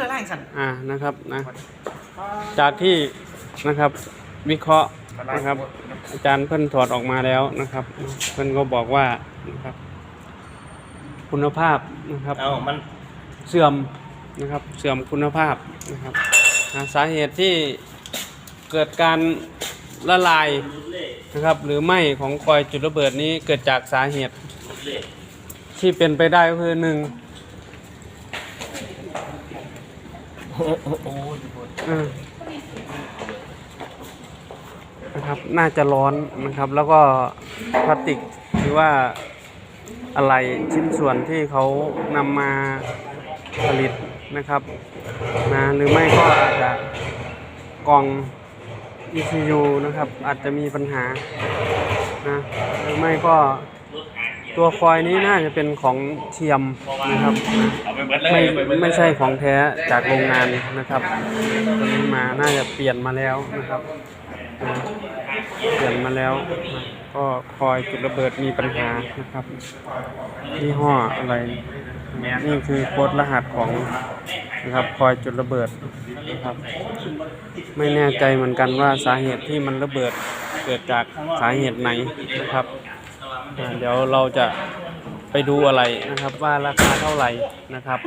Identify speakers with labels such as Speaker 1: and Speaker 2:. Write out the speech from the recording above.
Speaker 1: ละลายสั่น
Speaker 2: อ่านะครับนะจากที่นะครับวิเคราะห์นะครับ อาจารย์เพิ่นถอดออกมาแล้วนะครับ เพิ่นก็บอกว่านะครับ คุณภาพนะครับ
Speaker 1: เอามัน
Speaker 2: เสื่อมนะครับเสื่อมคุณภาพนะครับอ่าสาเหตุที่เกิดการละลายนะครับ หรือไหม้ของคอยจุดระเบิดนี้เกิดจากสาเหตุ ที่เป็นไปได้ก็คือหนึ่งเออนะครับ น่าจะร้อนนะครับ แล้วก็พลาสติกหรือว่าอะไรชิ้นส่วนที่เขานำมาผลิตนะครับนะหรือไม่ก็อาจจะกล่อง ECU นะครับ อาจจะมีปัญหานะหรือไม่ก็ ตัวคอยนี้น่าจะเป็นของเทียมนะครับ
Speaker 1: ไม่
Speaker 2: ไม่ใช่ของแท้จากโรงงานนะครับตัวนี้มาน่าจะเปลี่ยนมาแล้วนะครับ เปลี่ยนมาแล้ว ก็คอยจุดระเบิดมีปัญหานะครับยี่ห้ออะไร นี่คือโค้ดรหัสของนะครับคอยจุดระเบิดนะครับ ไม่แน่ใจเหมือนกันว่าสาเหตุที่มันระเบิดเกิดจากสาเหตุไหนนะครับ เดี๋ยวเราจะไปดูอะไรนะครับว่าราคาเท่าไหร่นะครับ